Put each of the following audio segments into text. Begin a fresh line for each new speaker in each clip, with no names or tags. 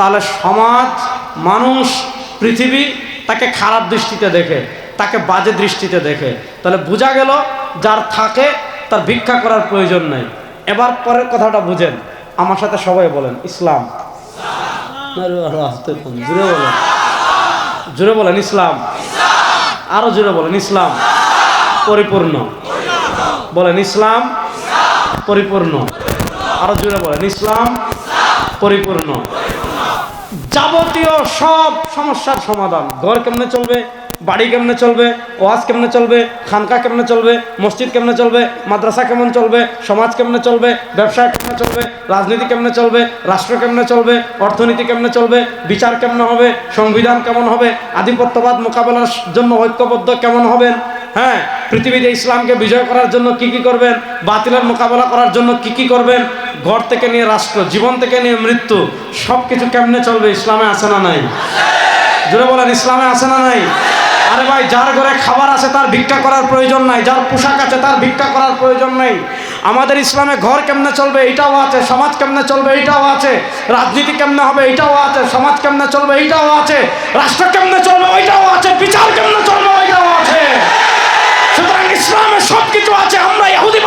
তাহলে সমাজ, মানুষ, পৃথিবী তাকে খারাপ দৃষ্টিতে দেখে, তাকে বাজে দৃষ্টিতে দেখে। তাহলে বোঝা গেল যার থাকে তার ভিক্ষা করার প্রয়োজন নেই। এবার পরের কথাটা বুঝেন। আমার সাথে সবাই বলেন, ইসলাম। জুড়ে বলেন। জোরে বলেন, ইসলাম। আরও জোরে বলেন, ইসলাম। পরিপূর্ণ। বলেন, ইসলাম। পরিপূর্ণ। আরও জুড়ে বলেন, ইসলাম। পরিপূর্ণ। যাবতীয় সব সমস্যার সমাধান ঘর কেমনে চলবে বাড়ি কেমনে চলবে ওয়াজ কেমনে চলবে খানকা কেমনে চলবে মসজিদ কেমনে চলবে মাদ্রাসা কেমন চলবে সমাজ কেমনে চলবে ব্যবসা কেমনে চলবে রাজনীতি কেমনে চলবে রাষ্ট্র কেমনে চলবে অর্থনীতি কেমনে চলবে বিচার কেমনে হবে সংবিধান কেমন হবে আধিপত্যবাদ মোকাবেলার জন্য ঐক্যবদ্ধ কেমন হবেন হ্যাঁ পৃথিবীতে ইসলামকে বিজয় করার জন্য কি কি করবেন বাতিলের মোকাবেলা করার জন্য কি কি করবেন ঘর থেকে নিয়ে রাষ্ট্র, জীবন থেকে নিয়ে মৃত্যু সব কিছু কেমনে চলবে, ইসলামে আছে না নাই? জোরে বলেন, ইসলামে আছে না নাই? আরে ভাই, যার ঘরে খাবার আছে তার ভিক্ষা করার প্রয়োজন নাই, যার পোশাক আছে তার ভিক্ষা করার প্রয়োজন নেই। আমাদের ইসলামে ঘর কেমনে চলবে এটাও আছে, সমাজ কেমনে চলবে এটাও আছে, রাজনীতি কেমনে হবে এটাও আছে, সমাজ কেমনে চলবে এটাও আছে, রাষ্ট্র কেমনে চলবে, ওইটাও আছে, বিচার কেমনে চলবে, ওইটাও আছে। সুতরাং ইসলামে সব কিছু আছে, আমরা ইহুদিবাদের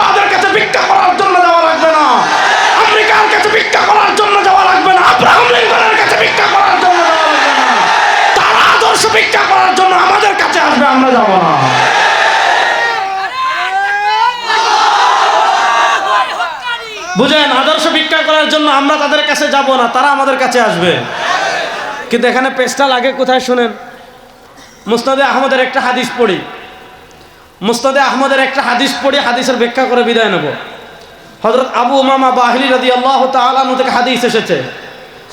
আমরা তাদের কাছে যাব না, তারা আমাদের কাছে আসবে। কিন্তু এখানে পেস্টাল আগে কোথায় শুনেন? মুস্তাদে আহমদের একটা হাদিস পড়ি। মুস্তাদে আহমদের একটা হাদিস পড়ি, হাদিসের ব্যাখ্যা করে বিদায় নেব। হজরত আবু উমামা বাহিলি রাদি আল্লাহ তালু থেকে হাদিস এসেছে।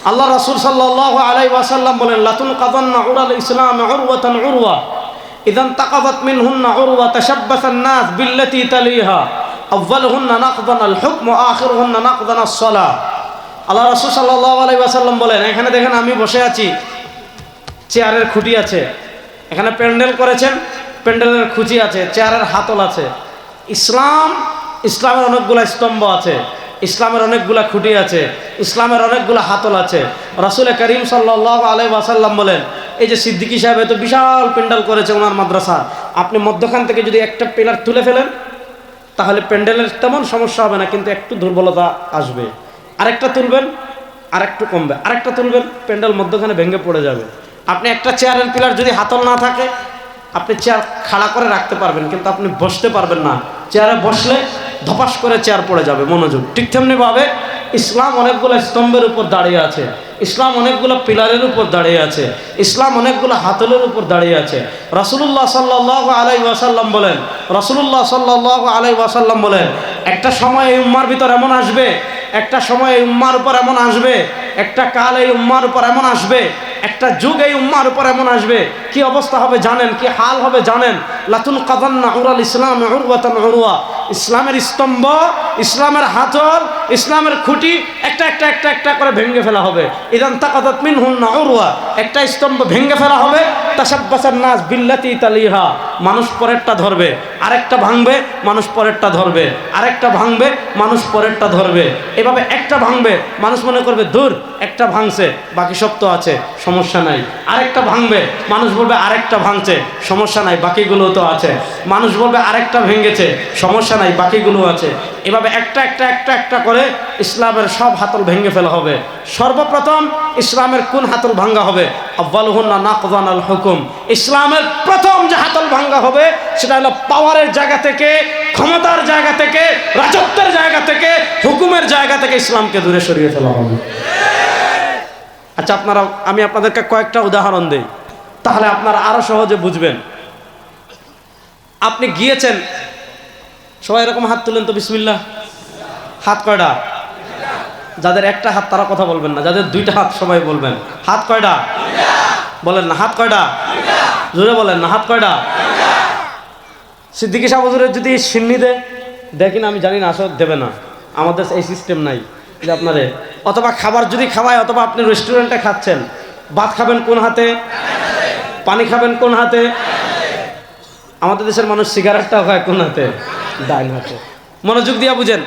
আল্লাহ রাসুল সাল্লাহ আলাই ওয়াসাল্লাম বলেন, লাতুন কাদান্না উরাল ইসলাম উরওয়াতান উরওয়া, ইদান তাকাবাত হুন্না উরওয়া তাশাব্বাসান নাস বিল্লাতি তালিহা, আউয়ালহুন্না নাকদান আল হুকম আখিরহুন্না নাকদান আস-সালাহ আল্লাহ রাসূল সাল্লাল্লাহু আলাইহি ওয়াসাল্লাম বলেন, এখানে দেখেন আমি বসে আছি, চেয়ারের খুঁটি আছে, এখানে প্যান্ডেল করেছেন, প্যান্ডেলের খুঁটি আছে, চেয়ারের হাতল আছে, ইসলাম, ইসলামের অনেকগুলা স্তম্ভ আছে, ইসলামের অনেকগুলা খুঁটি আছে, ইসলামের অনেকগুলো হাতল আছে। রাসুল করিম সাল্লাহ আলাই ওয়াসাল্লাম বলেন, এই যে সিদ্দিকি সাহেব এত বিশাল প্যান্ডেল করেছে ওনার মাদ্রাসা, আপনি মধ্যখান থেকে যদি একটা পিলার তুলে ফেলেন, তাহলে প্যান্ডেলের তেমন সমস্যা হবে না, কিন্তু একটু দুর্বলতা আসবে। আরেকটা তুলবেন, আরেকটু কমবে। আরেকটা তুলবেন, প্যান্ডেল মধ্যখানে ভেঙে পড়ে যাবে। আপনি একটা চেয়ারের পিলার যদি হাতল না থাকে, আপনি চেয়ার খাড়া করে রাখতে পারবেন, কিন্তু আপনি বসতে পারবেন না। চেয়ারে বসলে ধপাস করে চেয়ার পড়ে যাবে, মনোযোগ। ঠিক তেমনিভাবে ইসলাম অনেকগুলো স্তম্ভের উপর দাঁড়িয়ে আছে। ইসলাম অনেকগুলো পিলারের উপর দাঁড়িয়ে আছে। ইসলাম অনেকগুলো হাতলের উপর দাঁড়িয়ে আছে। রাসুলুল্লাহ সাল্লাহ আলাই ওয়াসাল্লাম বলেন, রাসুলুল্লাহ সাল্লাহ আলাই ওয়াসাল্লাম বলেন, একটা সময় এই উম্মার ভিতর এমন আসবে একটা সময় এই উম্মার উপর এমন আসবে, একটা কাল এই উম্মার উপর এমন আসবে, একটা যুগ এই উম্মার উপর এমন আসবে। কি অবস্থা হবে জানেন? কি হাল হবে জানেন? লাতুন কাদান্না উরাল ইসলাম উরওয়াতান উরওয়া। ইসলামের স্তম্ভ, ইসলামের হাতল, ইসলামের খুঁটি, একটা একটা একটা একটা করে ভেঙে ফেলা হবে। ইদান তাকাদাত মিন হুন্না উরওয়া। একটা স্তম্ভ ভেঙে ফেলা হবে। তাসাব্বাসান নাস বিল্লাতি তালিহা। মানুষ পরেরটা ধরবে। আরেকটা ভাঙবে, মানুষ পরেরটা ধরবে। আরেকটা ভাঙবে, মানুষ পরেরটা ধরবে। এভাবে একটা ভাঙবে, মানুষ মনে করবে, দূর, একটা ভাঙছে, বাকি সব তো আছে, সমস্যা নাই। আরেকটা ভাঙবে, মানুষ বলবে, আরেকটা ভাঙছে, সমস্যা নাই, বাকিগুলো তো আছে। মানুষ বলবে, আরেকটা ভেঙেছে, সমস্যা নাই, বাকিগুলো আছে। এভাবে একটা একটা একটা একটা করে ইসলামের সব হাতল ভেঙে ফেলা হবে। সর্বপ্রথম ইসলামের কোন হাতল ভাঙ্গা হবে? আব্বালহুন্না নাকদান আল হুকুম। ইসলামের প্রথম যে হাতল ভাঙ্গা হবে, সেটা হলো পাওয়ারের জায়গা থেকে, ক্ষমতার জায়গা থেকে, রাজত্বের জায়গা থেকে, হুকুমের জায়গা থেকে ইসলামকে দূরে সরিয়ে ফেলা হবে। আচ্ছা আপনারা, আমি আপনাদেরকে কয়েকটা উদাহরণ দিই। তাহলে আপনারা আরও সহজে বুঝবেন। আপনি গিয়েছেন, সবাই এরকম হাত তুলেন তো, বিসমিল্লাহ। হাত কয়টা যাদের একটা হাত তারা কথা বলবেন না, যাদের দুইটা হাত সবাই বলবেন। হাত কয়টা বলেন না, হাত কয়টা জোরে বলেন না, হাত কয়টা সিদ্দিকি সাহ হুজুরের যদি সিন্নি দে দেখেন আমি জানি না, আসলে দেবে না। আমাদের এই সিস্টেম নাই। যে আপনারে, অথবা খাবার যদি খাওয়ায়, অথবা আপনি রেস্টুরেন্টে খাচ্ছেন, ভাত খাবেন কোন হাতে? পানি খাবেন কোন হাতে? আমাদের দেশের মানুষ সিগারেটটা খায় কোন হাতে? ডাইন হাতে। মনোযোগ দিয়া বুঝেন।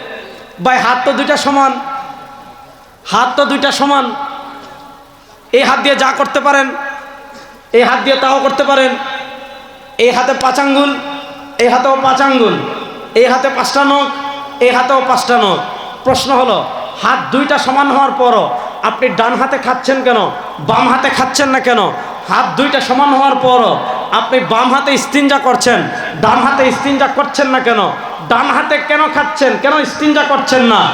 ভাই, হাত তো দুইটা সমান। হাত তো দুইটা সমান। এই হাত দিয়ে যা করতে পারেন, এই হাত দিয়ে তাও করতে পারেন। এই হাতে পাঁচ আঙ্গুল। এই হাতেও পাঁচ আঙ্গুল, এই হাতে পাঁচটা নখ, এই হাতেও পাঁচটা নখ। প্রশ্ন হলো, হাত দুইটা সমান হওয়ার পরও আপনি ডান হাতে খাচ্ছেন কেন, বাম হাতে খাচ্ছেন না কেন? হাত দুইটা সমান হওয়ার পরও আপনি বাম হাতে স্তিনজা করছেন, ডান হাতে স্তিনজা করছেন না কেন? ডান হাতে কেন খাচ্ছেন? কেন স্তিনজা করছেন না?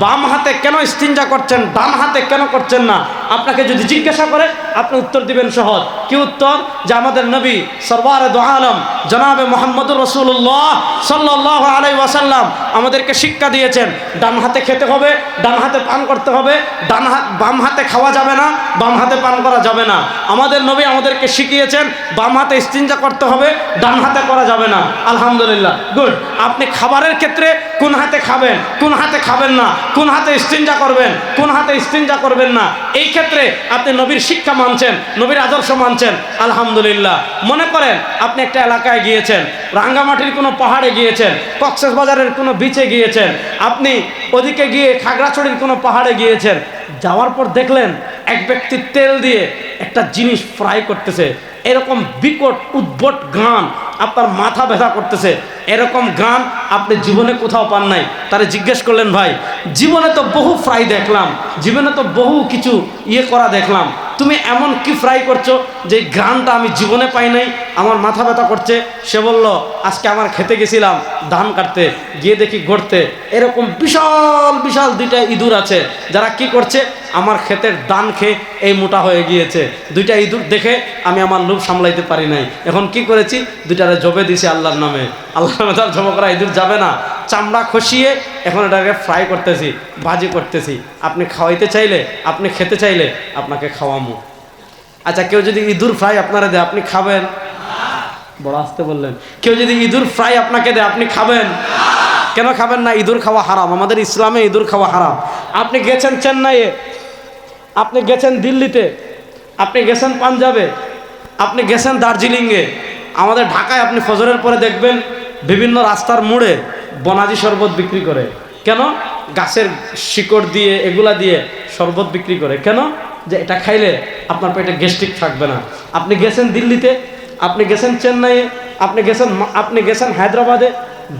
বাম হাতে কেন স্তিনজা করছেন? ডান হাতে কেন করছেন না? আপনাকে যদি জিজ্ঞাসা করে, আপনি উত্তর দিবেন সহজ। কি উত্তর? যে আমাদের নবী সরবার আলম, জনাবে মোহাম্মদুর রসুল্লাহ সাল্লাহ আলাই ওয়াসাল্লাম আমাদেরকে শিক্ষা দিয়েছেন, ডান হাতে খেতে হবে, ডান হাতে পান করতে হবে, ডান হাত, বাম হাতে খাওয়া যাবে না, বাম হাতে পান করা যাবে না। আমাদের নবী আমাদেরকে শিখিয়েছেন, বাম হাতে স্তিনজা করতে হবে, ডান হাতে করা যাবে না। আলহামদুলিল্লাহ। গুড। আপনি খাবারের ক্ষেত্রে কোন হাতে খাবেন, কোন হাতে খাবেন না, কোন হাতে স্তিনজা করবেন, কোন হাতে স্তিনজা করবেন না। এই ক্ষেত্রে আপনি নবীর শিক্ষা মানছেন, নবীর আদর্শ মানছেন, আলহামদুলিল্লাহ। মনে করেন আপনি একটা এলাকায় গিয়েছেন, রাঙ্গামাটির কোনো পাহাড়ে গিয়েছেন কক্সেস বাজারের কোনো বিচে গিয়েছেন, আপনি ওদিকে গিয়ে খাগড়াছড়ির কোনো পাহাড়ে গিয়েছেন, যাওয়ার পর দেখলেন এক ব্যক্তি তেল দিয়ে একটা জিনিস ফ্রাই করতেছে। এরকম বিকট, উদ্ভট গান আপনার মাথা ব্যথা করতেছে। এরকম গান আপনি জীবনে কোথাও পান নাই। তারা জিজ্ঞেস করলেন, ভাই, জীবনে তো বহু ফ্রাই দেখলাম, জীবনে তো বহু কিছু ইয়ে করা দেখলাম। তুমি এমন কি ফ্রাই করছ যে গানটা আমি জীবনে পাই নাই, আমার মাথা ব্যথা করছে, সে বলল, আজকে আমার খেতে গেছিলাম, ধান কাটতে, গিয়ে দেখি ঘুরতে। এরকম বিশাল বিশাল দুইটা ইঁদুর আছে, যারা কি করছে, আমার ক্ষেতের দান খেয়ে এই মোটা হয়ে গিয়েছে। দুইটা ইঁদুর দেখে আমি আমার লোভ সামলাইতে পারি নাই। এখন কি করেছি? দুইটারে জবে দিছি আল্লাহর নামে। আল্লাহর নামে তার জমা করা ইঁদুর যাবে না। চামড়া খসিয়ে এখন এটাকে ফ্রাই করতেছি, ভাজি করতেছি। আপনি খাওয়াইতে চাইলে, আপনি খেতে চাইলে আপনাকে খাওয়ামো। আচ্ছা কেউ যদি ইঁদুর ফ্রাই আপনারা দেয় আপনি খাবেন? বড় আসতে বললেন। কেউ যদি ইঁদুর ফ্রাই আপনাকে দেয় আপনি খাবেন? কেন খাবেন না? ইঁদুর খাওয়া হারাম। আমাদের ইসলামে ইঁদুর খাওয়া হারাম। আপনি গেছেন চেন্নাইয়ে আপনি গেছেন দিল্লিতে আপনি গেছেন পাঞ্জাবে আপনি গেছেন দার্জিলিংয়ে আমাদের ঢাকায় আপনি ফজরের পরে দেখবেন বিভিন্ন রাস্তার মোড়ে বনাজি শরবত বিক্রি করে। কেন? গাছের শিকড় দিয়ে এগুলা দিয়ে শরবত বিক্রি করে। কেন? যে এটা খাইলে আপনার পেটে গ্যাস্ট্রিক থাকবে না। আপনি গেছেন দিল্লিতে, আপনি গেছেন চেন্নাইয়ে, আপনি গেছেন আপনি গেছেন হায়দ্রাবাদে,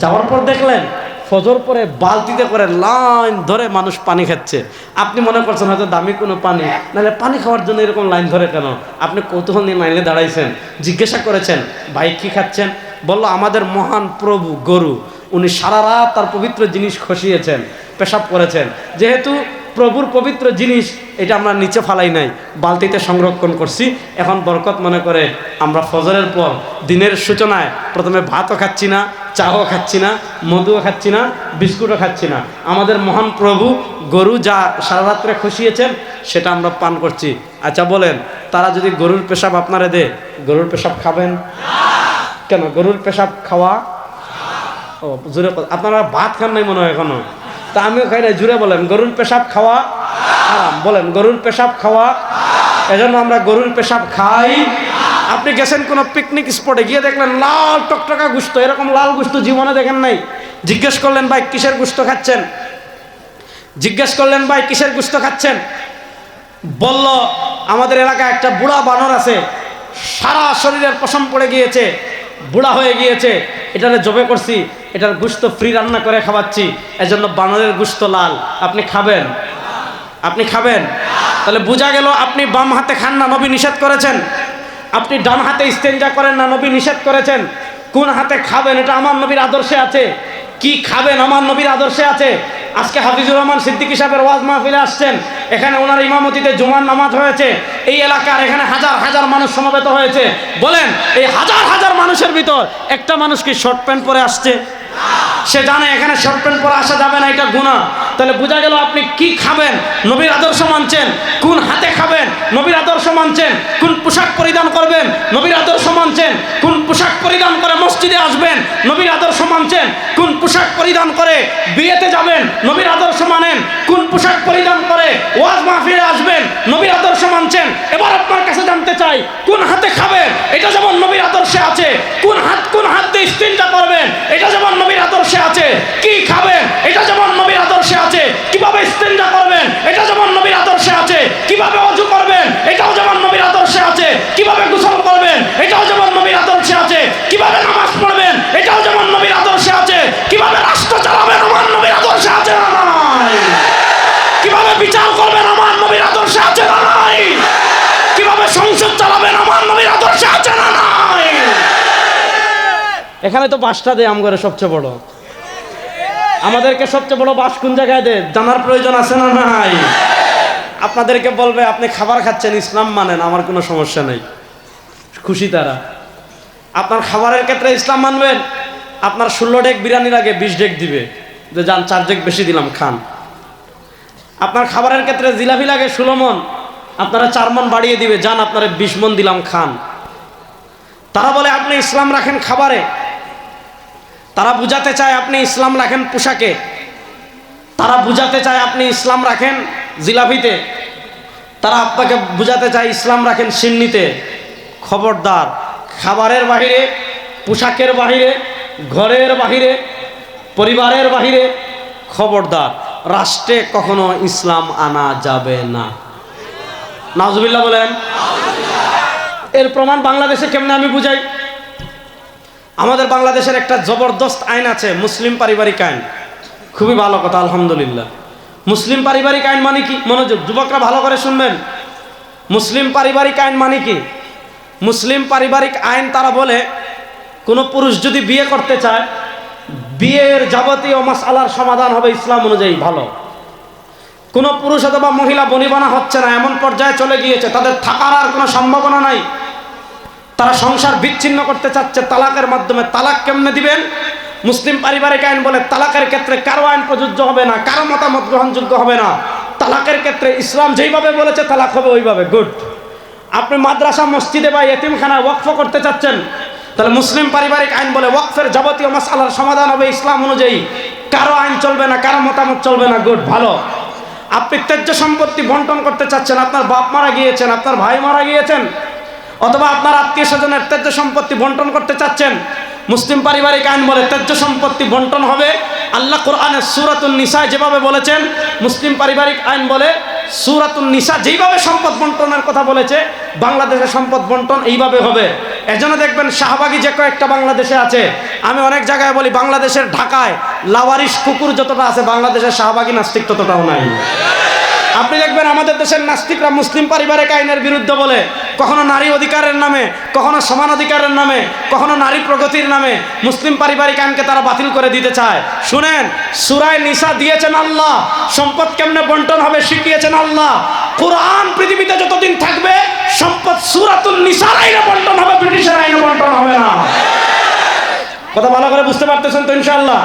যাওয়ার পর দেখলেন ফজর পরে বালতিতে করে লাইন ধরে মানুষ পানি খাচ্ছে। আপনি মনে করছেন হয়তো দামি কোনো পানি, নাহলে পানি খাওয়ার জন্য এরকম লাইন ধরে কেন? আপনি কৌতূহল নিয়ে লাইনে দাঁড়াইছেন, জিজ্ঞাসা করেছেন, ভাই, কী খাচ্ছেন? বলল, আমাদের মহান প্রভু, গরু। উনি সারা রাত তার পবিত্র জিনিস খসিয়েছেন, পেশাব করেছেন। যেহেতু প্রভুর পবিত্র জিনিস, এটা আমরা নিচে ফালাই নাই, বালতিতে সংরক্ষণ করছি। এখন বরকত মনে করে আমরা ফজরের পর দিনের সূচনায় প্রথমে ভাতও খাচ্ছি না, চাও খাচ্ছি না, মধুও খাচ্ছি না, বিস্কুটও খাচ্ছি না। আমাদের মহান প্রভু গরু যা সারা রাত্রে খসিয়েছেন, সেটা আমরা পান করছি। আচ্ছা বলেন, তারা যদি গরুর পেশাব আপনারা দে গরুর পেশাব খাবেন? কেন? গরুর পেশাব খাওয়া? ও, জোরে আপনারা ভাত খান নাই মনে হয় এখনও? তা আমিও খাই না জুড়ে বলেন, গরুর পেশাব খাওয়া হারাম। বলেন, গরুর পেশাব খাওয়া, এজন্য আমরা গরুর পেশাব খাই। আপনি গেছেন কোনো পিকনিক স্পটে গিয়ে দেখলেন লাল টকটকা গুস্ত, এরকম লাল গুস্ত জীবনে দেখেন নাই। জিজ্ঞেস করলেন, ভাই, কিসের গুস্ত খাচ্ছেন? জিজ্ঞেস করলেন, ভাই, কিসের গুস্ত খাচ্ছেন? বলল, আমাদের এলাকায় একটা বুড়া বানর আছে, সারা শরীরের পশম পড়ে গিয়েছে বুড়া হয়ে গিয়েছে, এটারে জবে করছি, এটার গুস্ত ফ্রি রান্না করে খাওয়াচ্ছি, এজন্য বানরের গুস্ত লাল। আপনি খাবেন? আপনি খাবেন? তাহলে বোঝা গেল আপনি বাম হাতে খান না, নবী নিষেধ করেছেন। আপনি ডান হাতে ইস্তেঞ্জা করেন না, নবী নিষেধ করেছেন। কোন হাতে খাবেন? এটা আমার নবীর আদর্শে আছে। কি খাবেন? আমার নবীর আদর্শে আছে। আজকে হাফিজুর রহমান সিদ্দিকী সাহেবের ওয়াজ মাহফিলে আসছেন। এখানে ওনার ইমামতিতে জুমার নামাজ হয়েছে। এই এলাকার এখানে হাজার হাজার মানুষ সমবেত হয়েছে। বলেন, এই হাজার হাজার মানুষের ভিতর একটা মানুষ কি শর্ট প্যান্ট পরে আসছে? সে জানে এখানে শর্ট প্যান্ট পরে আসা যাবে না, এটা গুণা তাহলে বোঝা গেল আপনি কি খাবেন? নবীর আদর্শ মানছেন? কোন হাতে খাবেন? নবীর আদর্শ মানছেন? কোন পোশাক পরিধান করবেন? নবীর আদর্শ মানছেন? কোন পোশাক পরিধান করে মসজিদে আসবেন? নবীর আদর্শ মানছেন? কোন পোশাক পরিধান করে বিয়েতে যাবেন? নবীর আদর্শ মানেন? পোশাক পরিধান করে, ওয়াজ মাহফিলে আসবেন, নবীর আদর্শ মানছেন। এবার আপনার কাছে জানতে চাই, কোন হাতে খাবেন? এটা যেমন নবীর আদর্শে আছে, কোন হাত কোন হাত দিয়ে স্ত্রিনটা করবেন এটা যেমন নবীর আদর্শে আছে, কি খাবেন? এখানে তো বাসটা দেয় আমগরে সবচেয়ে বড়। আমাদেরকে সবচেয়ে বড় বাস কোন জায়গায় দেয় জানার প্রয়োজন আছে না নাই? আপনাদেরকে বলবে, আপনি খাবার খাচ্ছেন, ইসলাম মানেন আমার কোনো সমস্যা নেই। খুশি তারা। আপনার খাবারের ক্ষেত্রে ইসলাম মানবেন? আপনার ষোলো ডেক বিরিয়ানি লাগে বিশ ডেক দিবে। যে যান, চার ডেক বেশি দিলাম, খান। আপনার খাবারের ক্ষেত্রে জিলাপি লাগে ষোলো মন। আপনারা চার মন বাড়িয়ে দিবে, যান, আপনারা বিশ মন দিলাম, খান। তারা বলে, আপনি ইসলাম রাখেন খাবারে। তারা বুঝাতে চায় আপনি ইসলাম রাখেন পোশাকে। তারা বুঝাতে চায় আপনি ইসলাম রাখেন জিলাপিতে। তারা আপনাকে বুঝাতে চায় ইসলাম রাখেন সিন্নিতে। খবরদার, খাবারের বাহিরে, পোশাকের বাহিরে, ঘরের বাহিরে, পরিবারের বাহিরে, খবরদার। রাষ্ট্রে কখনো ইসলাম আনা যাবে না। নাজবিল্লা বলেন। এর প্রমাণ বাংলাদেশে কেমনে আমি বুঝাই? আমাদের বাংলাদেশের একটা জবরদস্ত আইন আছে, মুসলিম পারিবারিক আইন। খুবই ভালো কথা, আলহামদুলিল্লাহ। মুসলিম পারিবারিক আইন মানে কি? মনোযোগ, যুবকরা ভালো করে শুনবেন। মুসলিম পারিবারিক আইন মানে কি? মুসলিম পারিবারিক আইন তারা বলে, কোনো পুরুষ যদি বিয়ে করতে চায়, বিয়ের যাবতীয় মাসালার সমাধান হবে ইসলাম অনুযায়ী ভালো। কোনো পুরুষ অথবা মহিলা বনিবানা হচ্ছে না, এমন পর্যায়ে চলে গিয়েছে, তাদের থাকার আর কোনো সম্ভাবনা নাই। তারা সংসার বিচ্ছিন্ন করতে চাচ্ছে, তালাকের মাধ্যমে তালাক কেমনে দিবেন? মুসলিম পারিবারিক আইন বলে তালাকের ক্ষেত্রে কারও আইন প্রযোজ্য হবে না, কারও মতামত গ্রহণযোগ্য হবে না। তালাকের ক্ষেত্রে ইসলাম যেইভাবে বলেছে, তালাক হবে ওইভাবে। গুড আপনি মাদ্রাসা, মসজিদে বা এতিমখানায় ওয়াকফ করতে চাচ্ছেন, তাহলে মুসলিম পারিবারিক আইন বলে ওয়াকফের যাবতীয় মাসালার সমাধান হবে ইসলাম অনুযায়ী। কারও আইন চলবে না, কারও মতামত চলবে না। গুড ভালো। আপনি ত্যায্য সম্পত্তি বন্টন করতে চাচ্ছেন, আপনার বাপ মারা গিয়েছেন, আপনার ভাই মারা গিয়েছেন অথবা আপনার আত্মীয় স্বজনের ত্যায্য সম্পত্তি বন্টন করতে চাচ্ছেন, মুসলিম পারিবারিক আইন বলে ত্যায্য সম্পত্তি বন্টন হবে, আল্লাহ কোরআনের সুরাতুল নিসা যেভাবে বলেছেন, মুসলিম পারিবারিক আইন বলে সুরাতুল নিসা যেইভাবে সম্পদ বন্টনের কথা বলেছে, বাংলাদেশের সম্পদ বন্টন এইভাবে হবে। এজন্য দেখবেন শাহবাগী যে কয়েকটা বাংলাদেশে আছে, আমি অনেক জায়গায় বলি বাংলাদেশের ঢাকায় লাওয়ারিশ কুকুর যতটা আছে, বাংলাদেশের শাহবাগী নাস্তিক ততটাও নাই। আপনি দেখবেন আমাদের দেশের নাস্তিকরা মুসলিম পারিবারিক আইনের বিরুদ্ধে বলে, কখনো নারী অধিকারের নামে, কখনো সমান অধিকারের নামে, কখনো নারী প্রগতির নামে মুসলিম পারিবারিক আইনকে তারা বাতিল করে দিতে চায়। শুনেন, সুরায় নিশা দিয়েছেন আল্লাহ, সম্পদ কেমনে বন্টন হবে শিখিয়েছেন আল্লাহ। কোরআন পৃথিবীতে যতদিন থাকবে, সম্পদ সুরাতুল নিশার আইনে বন্টন হবে, ব্রিটিশের আইনে বন্টন হবে না। কথা ভালো করে বুঝতে পারতেছেন তো ইনশাআল্লাহ।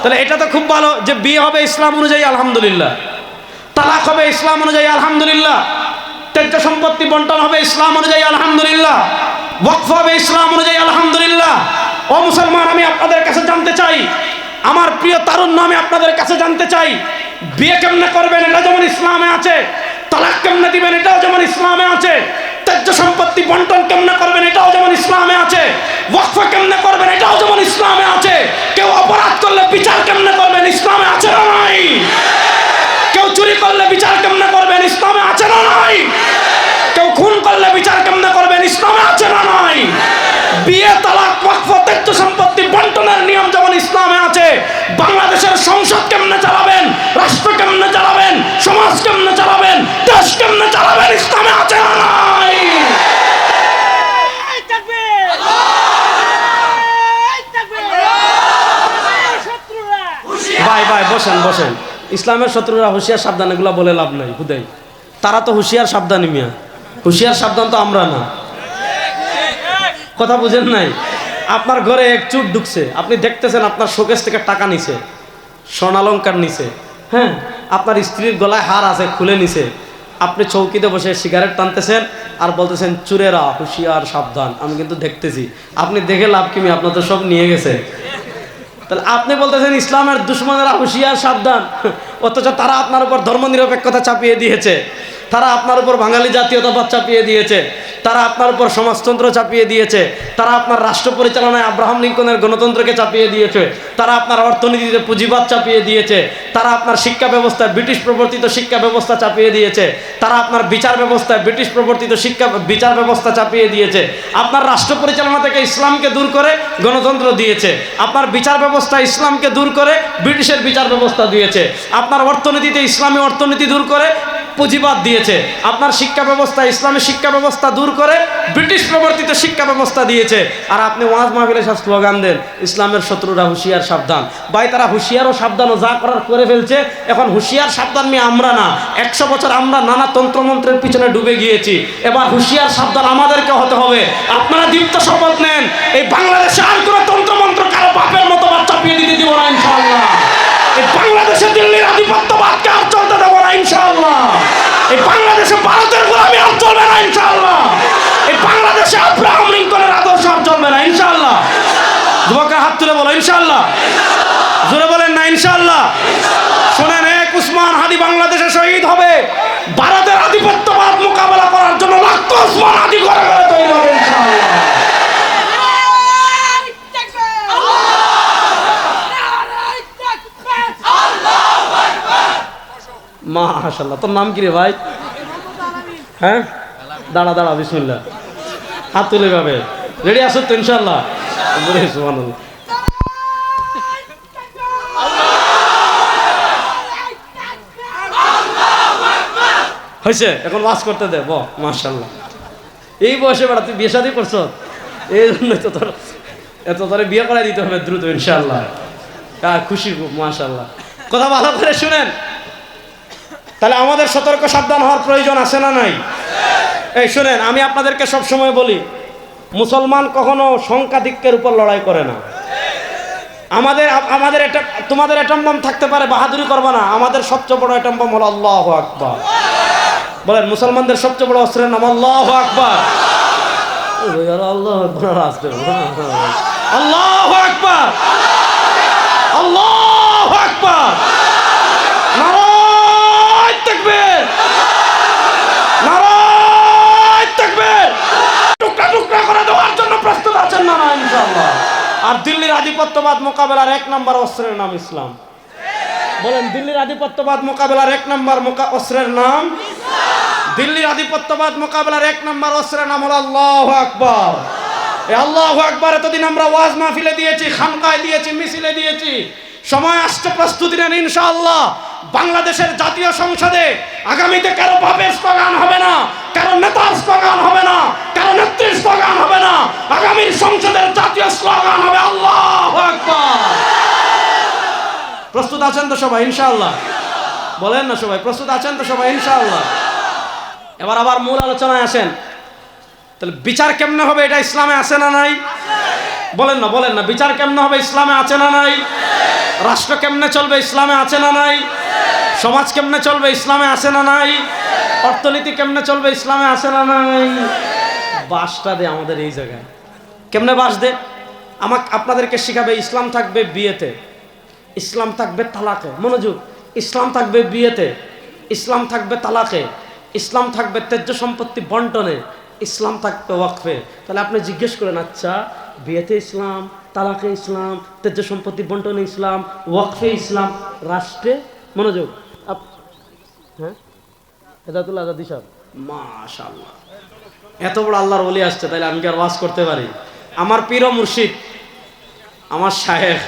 তাহলে এটা তো খুব ভালো যে বিয়ে হবে ইসলাম অনুযায়ী, আলহামদুলিল্লাহ। তালাক হবে ইসলাম অনুযায়ী, আলহামদুলিল্লাহ। ত্যায্য সম্পত্তি বন্টন হবে ইসলাম অনুযায়ী, আলহামদুলিল্লাহ। ওয়াকফ হবে ইসলাম অনুযায়ী, আলহামদুলিল্লাহ। ও মুসলমান, আমি আপনাদের কাছে জানতে চাই, আমার প্রিয় তারুণ্য আমি আপনাদের কাছে জানতে চাই, বিয়ে কেমনে করবেন, এটা যেমন ইসলামে আছে, তালাক কেমনে দিবেন, এটাও যেমন ইসলামে আছে, ত্যায্য সম্পত্তি বন্টন কেমনে করবেন, এটাও যেমন ইসলামে আছে, ওয়াকফ কেমনে করবেন, এটাও যেমন ইসলামে আছে, কেউ অপরাধ করলে বিচার কেমনে করবেন, ইসলামে আছে না নাই? কেউ চুরি করলে বিচার কেমনে করবেন? ইসলামে আছে না নাই? কেউ খুন করলে বিচার কেমনে করবেন? ইসলামে আছে না নাই? বিয়ে তালাক, ওয়াকফ, ত্যায্য সম্পত্তি, বন্টনের নিয়ম যেমন ইসলামে আছে, বাংলাদেশের সংসদ কেমনে চালাবেন? রাষ্ট্র কেমনে চালাবেন? সমাজ কেমনে চালাবেন? দেশ কেমনে চালাবেন ইসলামে আছে না নাই
এই তাকবীর! এই তাকবীর! এই শত্রুরা!
ভাই ভাই বসেন বসেন ইসলামের শত্রুরা হুঁশিয়ার সাবধান, এগুলো বলে লাভ নাই, হুদাই। তারা তো হুঁশিয়ার সাবধানী মিয়া। হুঁশিয়ার সাবধান তো আমরা না। কথা বুঝেন নাই? আপনার ঘরে এক চুট ঢুকছে। আপনি দেখতেছেন আপনার শোকেস থেকে টাকা নিছে স্বর্ণালঙ্কার নিছে। হ্যাঁ? আপনার স্ত্রীর গলায় হার আছে, খুলে নিছে। আপনি চৌকিতে বসে সিগারেট টানতেছেন আর বলতেছেন, চুরেরা, হুঁশিয়ার সাবধান। আমি কিন্তু দেখতেছি। আপনি দেখে লাভ কিমি আপনার তো সব নিয়ে গেছে। তাহলে আপনি বলতেছেন ইসলামের দুশ্মনেরা হুঁশিয়ার সাবধান। অথচ তারা আপনার উপর ধর্মনিরপেক্ষতা চাপিয়ে দিয়েছে। তারা আপনার উপর বাঙালি জাতীয়তাবাদ চাপিয়ে দিয়েছে, তারা আপনার উপর সমাজতন্ত্র চাপিয়ে দিয়েছে, তারা আপনার রাষ্ট্র পরিচালনায় আব্রাহাম লিঙ্কনের গণতন্ত্রকে চাপিয়ে দিয়েছে, তারা আপনার অর্থনীতিতে পুঁজিবাদ চাপিয়ে দিয়েছে, তারা আপনার শিক্ষা ব্যবস্থায় ব্রিটিশ প্রবর্তিত শিক্ষা ব্যবস্থা চাপিয়ে দিয়েছে, তারা আপনার বিচার ব্যবস্থায় ব্রিটিশ প্রবর্তিত শিক্ষা বিচার ব্যবস্থা চাপিয়ে দিয়েছে, আপনার রাষ্ট্র পরিচালনা থেকে ইসলামকে দূর করে গণতন্ত্র দিয়েছে, আপনার বিচার ব্যবস্থা ইসলামকে দূর করে ব্রিটিশের বিচার ব্যবস্থা দিয়েছে, আপনার অর্থনীতিতে ইসলামী অর্থনীতি দূর করে পুঁজিবাদ দিয়েছে। আপনার শিক্ষা ব্যবস্থা ইসলামের শিক্ষা ব্যবস্থা দূর করে ব্রিটিশ প্রবর্তিত শিক্ষা ব্যবস্থা দিয়েছে। আর আপনি ওয়াজ মাহফিলে স্লোগান দেন, ইসলামের শত্রুরা হুঁশিয়ার, সাবধান। ভাই, তারা হুঁশিয়ার ও সাবধান ও যা করার করে ফেলছে, এখন হুঁশিয়ার, সাবধান নিয়ে আমরা না। একশো বছর আমরা নানা তন্ত্রমন্ত্রের পিছনে ডুবে গিয়েছি। এবার হুঁশিয়ার, সাবধান আমাদেরকে হতে হবে। আপনারা দীপ্ত শপথ নেন, এই বাংলাদেশে আর কোনো তন্ত্রমন্ত্র কারও বাপের মতো বাচ্চা পেয়ে দিতে দিব না, ইনশাআল্লাহ। এই বাংলাদেশে দিল্লির আধিপত্যবাদকে আর চলতে দেবো না, ইনশাআল্লাহ। এই বাংলাদেশে ভারতের গোলামি আর চলবে না, ইনশাআল্লাহ। এই বাংলাদেশে আব্রাহাম লিঙ্কনের আদর্শ আর চলবে না, ইনশাআল্লাহ। যুবকের হাত তুলে বলো, ইনশাআল্লাহ। জোরে বলেন না, ইনশাআল্লাহ। শোনেন, এক উসমান হাদি বাংলাদেশে শহীদ হবে। ভারতের আধিপত্যবাদ মোকাবেলা করার জন্য লাখ উসমান হাদি ঘরে ঘরে তৈরি হবে ইনশাআল্লাহ মাশাল্লাহ তোর নাম কি রে ভাই? হ্যাঁ? দাঁড়া দাঁড়া, বিসমুল্লাহ। হাত তুলে ভাবে রেডি আসো তো ইনশাল্লাহ হয়েছে? এখন ওয়াজ করতে দে, ব মাশাল্লাহ এই বয়সে বেড়া, তুই বিয়ে শাদি করছ? এই জন্য তো তোর, এত তোরে বিয়ে করাই দিতে হবে দ্রুত ইনশাল্লাহ খুশি খুব মাশাল্লাহ কথা ভালো করে শুনেন। তাহলে আমাদের সতর্ক সাবধান হওয়ার প্রয়োজন আছে না নাই? এই শুনেন, আমি আপনাদেরকে সব সময় বলি, মুসলমান কখনো সংখ্যাধিক্যের উপর লড়াই করে না। আমাদের আমাদের এটা তোমাদের এটম্বম থাকতে পারে, বাহাদুরি করবে না। আমাদের সবচেয়ে বড় এটম্বম হলো আল্লাহ আকবার। বলেন, মুসলমানদের সবচেয়ে বড় অস্ত্রের নাম আল্লাহ আকবার আল্লাহ আকবার। আল্লাহ আকবার। আল্লাহ আকবার নারায় তাকবীর নারায় তাকবীর টুকরা করে দেওয়ার জন্য প্রস্তুত আছেন না না, ইনশাআল্লাহ। আর দিল্লির আধিপত্যবাদ মোকাবেলার এক নম্বর অস্ত্রের নাম ইসলাম। বলেন, দিল্লির আধিপত্যবাদ মোকাবেলার এক নম্বর অস্ত্রের নাম দিল্লির আধিপত্যবাদ মোকাবেলার এক নম্বর অস্ত্রের নাম হলো আল্লাহ আকবর। আল্লাহ আকবর এতদিন আমরা ওয়াজ মাহফিলে দিয়েছি, খানকায় দিয়েছি, মিছিলে দিয়েছি। সময় আসছে প্রস্তুতি নেন, ইনশাআল্লাহ। বাংলাদেশের জাতীয় সংসদে আগামীতে কারও বাপের স্লোগান হবে না, কারও নেতার স্লোগান হবে না, কারও নেত্রীর স্লোগান হবে না। আগামীর সংসদের জাতীয় স্লোগান হবে আল্লাহ প্রস্তুত আছেন তো সবাই, ইনশাআল্লাহ? বলেন না সবাই, প্রস্তুত আছেন তো সবাই, ইনশাআল্লাহ? এবার আবার মূল আলোচনায় আসেন। তাহলে বিচার কেমনে হবে এটা ইসলামে আছে না নাই? বলেন না বলেন না, বিচার কেমনে হবে, ইসলামে আছে না নাই? রাষ্ট্র কেমনে চলবে, ইসলামে আছে না নাই? সমাজ কেমনে চলবে, ইসলামে আছে না নাই? অর্থনীতি কেমনে চলবে, ইসলামে আছে না নাই? বাসটা দে আমাদের এই জায়গায়। কেমনে বাস দে? আমাকে আপনাদেরকে শিখাবে, ইসলাম থাকবে বিয়েতে। ইসলাম থাকবে তালাকে। মনোযোগ। ইসলাম থাকবে বিয়েতে। ইসলাম থাকবে তালাকে। ইসলাম থাকবে তেজ্য সম্পত্তি বন্টনে। ইসলাম থাকবে ওয়াকফে। তাহলে আপনি জিজ্ঞেস করেন আচ্ছা বিয়েতে ইসলাম, তালাকে ইসলাম তেজ্য সম্পত্তি বন্টনে ইসলাম, ওয়াকফে ইসলাম, রাষ্ট্রে মনোযোগ। হ্যাঁ? এত বড় আল্লাহর বলি আসছে তাহলে আমি কি আর ওয়াজ করতে পারি? আমার পীর মুর্শিদ, আমার সাহেব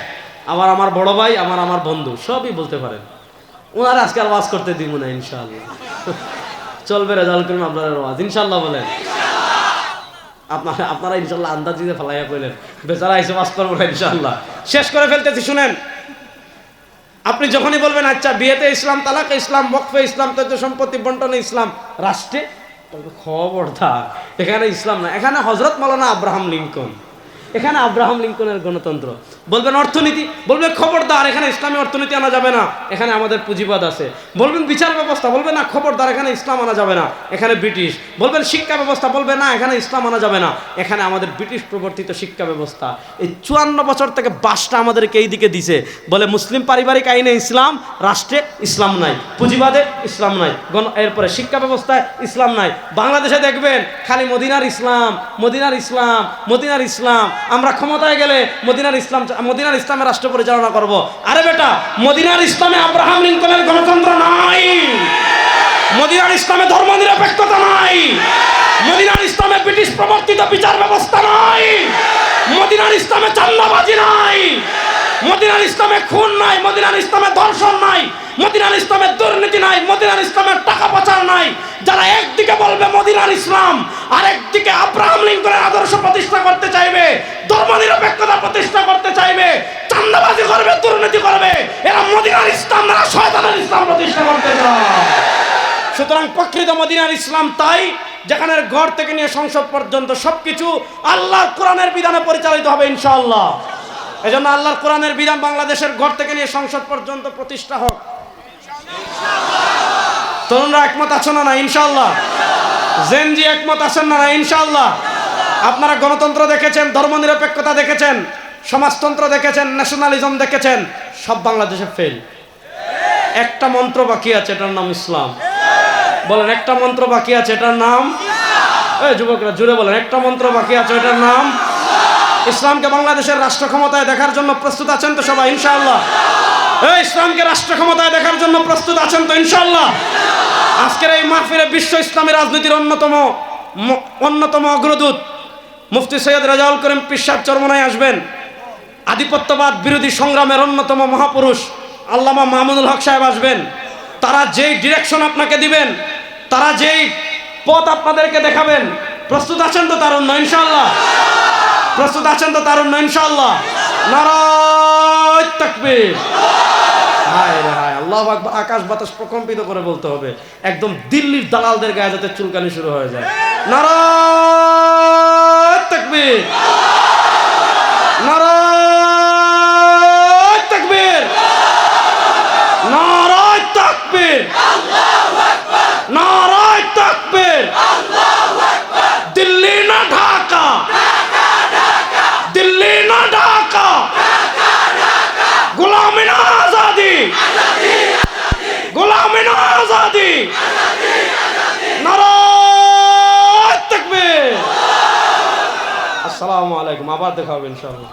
আবার আমার বড় ভাই আমার আমার বন্ধু, সবই বলতে পারেন। ওনারা আজকে আর ওয়াজ করতে দিব না, ইনশাআল্লাহ। চলবে রেজাল্ট করুন আপনারা ওয়াজ, ইনশাআল্লাহ বলেন। আপনারা আপনারা ইনশাল্লাহ আন্দাজ দিতে ফেলাইয়া কইলেন। বেচারা এসে মাস করব না ইনশাল্লাহ। শেষ করে ফেলতেছি, শুনেন। আপনি যখনই বলবেন আচ্ছা বিয়েতে ইসলাম, তালাকে ইসলাম বকফে ইসলাম তো সম্পত্তি, বন্টনে ইসলাম, রাষ্ট্রে? তবে খবরদার, এখানে ইসলাম না, এখানে হজরত মৌলানা আব্রাহাম লিঙ্কন। এখানে আব্রাহাম লিঙ্কনের গণতন্ত্র। বলবেন অর্থনীতি, বলবে খবরদার, এখানে ইসলামী অর্থনীতি আনা যাবে না। এখানে আমাদের পুঁজিবাদ আছে। বলবেন বিচার ব্যবস্থা, বলবে না, খবরদার, এখানে ইসলাম আনা যাবে না। এখানে ব্রিটিশ। বলবেন শিক্ষা ব্যবস্থা, বলবে না, এখানে ইসলাম আনা যাবে না। এখানে আমাদের ব্রিটিশ প্রবর্তিত শিক্ষা ব্যবস্থা। এই চুয়ান্ন বছর থেকে বাসটা আমাদেরকে এই দিকে দিছে। বলে মুসলিম পারিবারিক আইনে ইসলাম, রাষ্ট্রে ইসলাম নাই। পুঁজিবাদে ইসলাম নাই। গণ এরপরে শিক্ষা ব্যবস্থায় ইসলাম নাই। বাংলাদেশে দেখবেন খালি মদিনার ইসলাম মদিনার ইসলাম মদিনার ইসলাম। আমরা ক্ষমতায় গেলে মদিনার ইসলাম, মদিনার ইসলামের রাষ্ট্র পরিচালনা করব। আরে বেটা, মদিনার ইসলামে আব্রাহাম লিঙ্কনের গণতন্ত্র নাই। মদিনার ইসলামে ধর্ম নিরপেক্ষতা নাই। মদিনার ইসলামে ব্রিটিশ প্রবর্তিত বিচার ব্যবস্থা নাই। মদিনার ইসলামে চান্দাবাজি নাই। মদিনার ইসলামে খুন নাই। মদিনার ইসলামে ধর্ষণ নাই। মদিনার ইসলামের দুর্নীতি নাই। মদিনার ইসলামের টাকা পাচার নাই। যারা একদিকে বলবে মদিনার ইসলাম আর করতে চাইবে ধর্মনিরপেক্ষতা প্রতিষ্ঠা করতে চাইবে চান্দাবাজি করবে দুর্নীতি করবে, এরা মদিনার ইসলাম না শয়তানের ইসলাম প্রতিষ্ঠা করতে চায়। সুতরাং প্রকৃত মদিনার ইসলাম তাই যেখানে ঘর থেকে নিয়ে সংসদ পর্যন্ত সবকিছু আল্লাহর কোরআনের বিধানে পরিচালিত হবে ইনশাআল্লাহ। এই জন্য আল্লাহর কোরআনের বিধান বাংলাদেশের ঘর থেকে নিয়ে সংসদ পর্যন্ত প্রতিষ্ঠা হোক। তরুণরা একমত আছেন না না? ইনশাআল্লাহ। জেনজি একমত আছেন না? ইনশাআল্লাহ। আপনারা গণতন্ত্র দেখেছেন, ধর্মনিরপেক্ষতা দেখেছেন, সমাজতন্ত্র দেখেছেন ন্যাশনালিজম দেখেছেন, সব বাংলাদেশে ফেল একটা মন্ত্র বাকি আছে, এটার নাম ইসলাম। বলেন, একটা মন্ত্র বাকি আছে, এটার নাম? যুবকরা জুড়ে বলেন, একটা মন্ত্র বাকি আছে, এটার নাম? ইসলামকে বাংলাদেশের রাষ্ট্র ক্ষমতায় দেখার জন্য প্রস্তুত আছেন তো সবাই, ইনশাআল্লাহ? এই ইসলামকে রাষ্ট্র ক্ষমতায় দেখার জন্য প্রস্তুত আছেন তো, ইনশাআল্লাহ? আজকের এই মাহফিলে বিশ্ব ইসলামী রাজনীতির অন্যতম অন্যতম অগ্রদূত মুফতি সৈয়দ রাজাউল করিম পিসাব চরমনায় আসবেন। আধিপত্যবাদ বিরোধী সংগ্রামের অন্যতম মহাপুরুষ আল্লামা মাহমুদুল হক সাহেব আসবেন। তারা যেই ডিরেকশন আপনাকে দিবেন, তারা যেই পথ আপনাদেরকে দেখাবেন, প্রস্তুত আছেন তো তারুণ্য ইনশাল্লাহ প্রস্তুত আছেন তো তারুণ্য ইনশাল্লাহ নারায় তাকবীর। আল্লাহ আকাশ বাতাস প্রকম্পিত করে বলতে হবে। একদম দিল্লির দালালদের গায়ে যাতে চুলকানি শুরু হয়ে যায়। নারায় তাকবীর। নারায় তাকবীর। নারায় তাকবীর নারায় তাকবীর দিল্লি না ঢাকা দিল্লি না ঢাকা গোলামি না আজাদি গোলামি না আজাদি নারায় তাকবীর আসসালামু আলাইকুম আবার দেখা হবে ইনশাআল্লাহ।